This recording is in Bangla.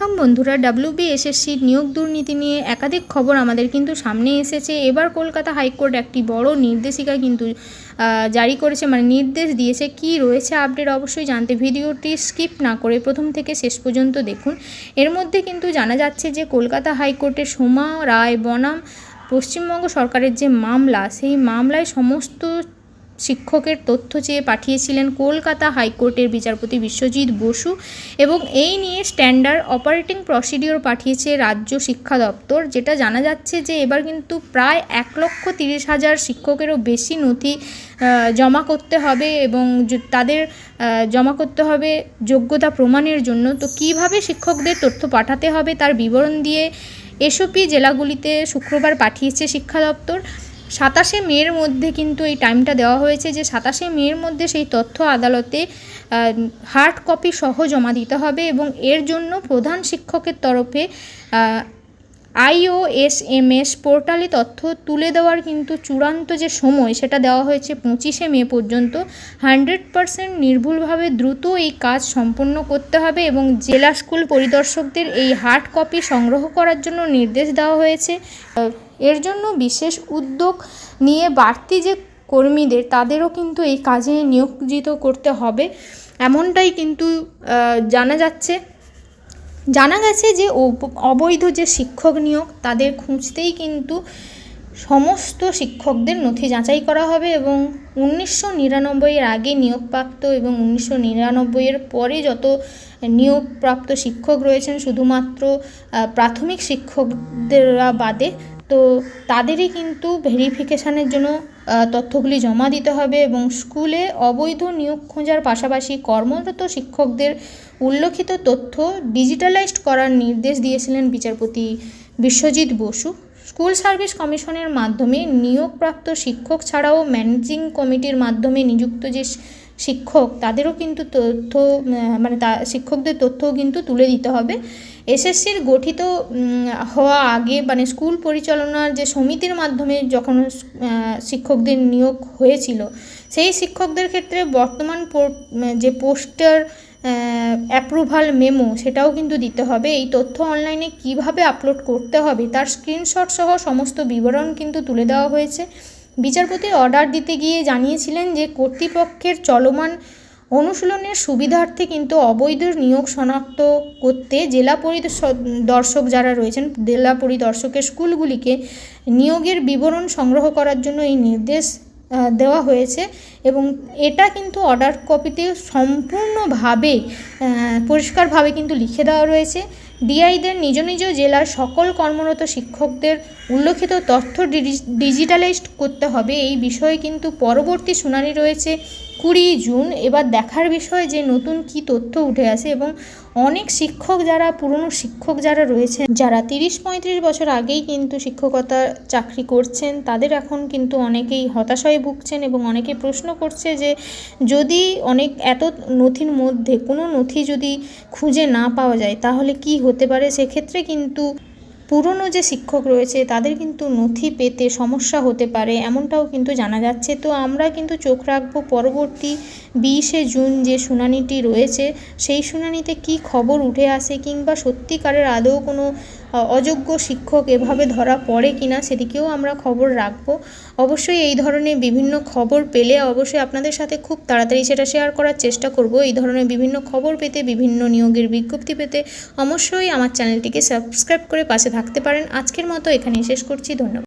ওয়েলকাম বন্ধুরা ডাব্লিউবিএসএসসি নিয়োগ দুর্নীতি নিয়ে একাধিক খবর আমাদের কিন্তু সামনে এসেছে। এবার কলকাতা হাইকোর্ট একটি বড় নির্দেশিকা কিন্তু জারি করেছে মানে নির্দেশ দিয়েছে। কি রয়েছে আপডেট অবশ্যই জানতে ভিডিওটি স্কিপ না করে প্রথম থেকে শেষ পর্যন্ত দেখুন। এর মধ্যে কিন্তু জানা যাচ্ছে যে কলকাতা হাইকোর্টের সোমা রায় বনাম পশ্চিমবঙ্গ সরকারের যে মামলা, সেই মামলায় সমস্ত শিক্ষকের তথ্য চেয়ে পাঠিয়েছিলেন কলকাতা হাইকোর্টের বিচারপতি বিশ্বজিৎ বসু এবং এই নিয়ে স্ট্যান্ডার্ড অপারেটিং প্রসিডিওর পাঠিয়েছে রাজ্য শিক্ষা দপ্তর, যেটা জানা যাচ্ছে যে এবার কিন্তু প্রায় এক লক্ষ তিরিশ হাজার শিক্ষকেরও বেশি নথি জমা করতে হবে এবং তাদের জমা করতে হবে যোগ্যতা প্রমাণের জন্য। তো কীভাবে শিক্ষকদের তথ্য পাঠাতে হবে তার বিবরণ দিয়ে এসওপি জেলাগুলিতে শুক্রবার পাঠিয়েছে শিক্ষা দপ্তর। সাতাশে মের মধ্যে কিন্তু এই টাইমটা দেওয়া হয়েছে যে সাতাশে মের মধ্যে সেই তথ্য আদালতে হার্ড কপি সহ জমা দিতে হবে এবং এর জন্য প্রধান শিক্ষকের তরফে আইওএসএমএস পোর্টালে তথ্য তুলে দেওয়ার কিন্তু চূড়ান্ত যে সময়, সেটা দেওয়া হয়েছে পঁচিশে মে পর্যন্ত। হান্ড্রেড পারসেন্ট নির্ভুলভাবে দ্রুত এই কাজ সম্পন্ন করতে হবে এবং জেলা স্কুল পরিদর্শকদের এই হার্ড কপি সংগ্রহ করার জন্য নির্দেশ দেওয়া হয়েছে। এর জন্য বিশেষ উদ্যোগ নিয়ে বাড়তি যে কর্মীদের, তাদেরও কিন্তু এই কাজে নিয়োজিত করতে হবে। এমনটাই কিন্তু জানা যাচ্ছে। জানা গেছে যে অব- অবৈধ যে শিক্ষক নিয়োগ, তাদের খুঁজতেই কিন্তু সমস্ত শিক্ষকদের নথি যাচাই করা হবে এবং উনিশশো নিরানব্বইয়ের আগে নিয়োগপ্রাপ্ত এবং উনিশশো নিরানব্বইয়ের পরে যত নিয়োগপ্রাপ্ত শিক্ষক রয়েছেন, শুধুমাত্র প্রাথমিক শিক্ষকদের বাদে তো তাদেরই কিন্তু ভেরিফিকেশানের জন্য তথ্যগুলি জমা দিতে হবে এবং স্কুলে অবৈধ নিয়োগ খোঁজার পাশাপাশি কর্মরত শিক্ষকদের উল্লেখিত তথ্য ডিজিটালাইজড করার নির্দেশ দিয়েছিলেন বিচারপতি বিশ্বজিৎ বসু। স্কুল সার্ভিস কমিশনের মাধ্যমে নিয়োগপ্রাপ্ত শিক্ষক ছাড়াও ম্যানেজিং কমিটির মাধ্যমে নিযুক্ত যে শিক্ষক, তাদেরও কিন্তু তথ্য মানে তা, শিক্ষকদের তথ্যও কিন্তু তুলে দিতে হবে। এসএসসির গঠিত হওয়া আগে মানে স্কুল পরিচালনার যে সমিতির মাধ্যমে যখন শিক্ষকদের নিয়োগ হয়েছিল, সেই শিক্ষকদের ক্ষেত্রে বর্তমান যে পোস্টার অ্যাপ্রুভাল মেমো সেটাও কিন্তু দিতে হবে। এই তথ্য অনলাইনে কীভাবে আপলোড করতে হবে, তার স্ক্রিনশট সহ সমস্ত বিবরণ কিন্তু তুলে দেওয়া হয়েছে। বিচারপতি অর্ডার দিতে গিয়ে জানিয়েছিলেন যে কর্তৃপক্ষের চলমান অনুশীলনের সুবিধার্থে কিন্তু অবৈধ নিয়োগ শনাক্ত করতে জেলা পরিদর্শক যারা রয়েছেন, জেলা পরিদর্শকের স্কুলগুলিকে নিয়োগের বিবরণ সংগ্রহ করার জন্য এই নির্দেশ দেওয়া হয়েছে এবং এটা কিন্তু অর্ডার কপিতে সম্পূর্ণভাবে পরিষ্কারভাবে কিন্তু লিখে দেওয়া রয়েছে। ডিআইদের নিজ নিজ জেলার সকল কর্মরত শিক্ষকদের উল্লেখিত তথ্য ডিজিটালাইজড করতে হবে। এই বিষয়ে কিন্তু পরবর্তী শুনানি রয়েছে। কুড়ি জুন, এবার দেখার বিষয় যে নতুন কি তথ্য উঠে আসে এবং অনেক শিক্ষক যারা, পুরনো শিক্ষক যারা রয়েছেন, যারা তিরিশ পঁয়ত্রিশ বছর আগেই কিন্তু শিক্ষকতা চাকরি করছেন, তাদের এখন কিন্তু অনেকেই হতাশায় ভুগছেন এবং অনেকে প্রশ্ন করছে যে যদি অনেক, এত নথির মধ্যে কোনো নথি যদি খুঁজে না পাওয়া যায়, তাহলে কি হতে পারে? সেক্ষেত্রে কিন্তু পুরনো যে শিক্ষক রয়েছে, তাদের কিন্তু নথি পেতে সমস্যা হতে পারে, এমনটাও কিন্তু জানা যাচ্ছে। তো আমরা কিন্তু চোখ রাখব পরবর্তী বিশে জুন যে শুনানিটি রয়েছে, সেই শুনানিতে কি খবর উঠে আসে কিংবা সত্যিকারের আদৌ কোনো অযোগ্য শিক্ষক এভাবে ধরা পড়ে কিনা সেদিকেও আমরা খবর রাখব। অবশ্যই এই ধরনের বিভিন্ন খবর পেলে অবশ্যই আপনাদের সাথে খুব তাড়াতাড়ি সেটা শেয়ার করার চেষ্টা করব। এই ধরনের বিভিন্ন খবর পেতে, বিভিন্ন নিয়োগের বিজ্ঞপ্তি পেতে অবশ্যই আমার চ্যানেলটিকে সাবস্ক্রাইব করে পাশে থাকতে পারেন। আজকের মতো এখানেই শেষ করছি। ধন্যবাদ।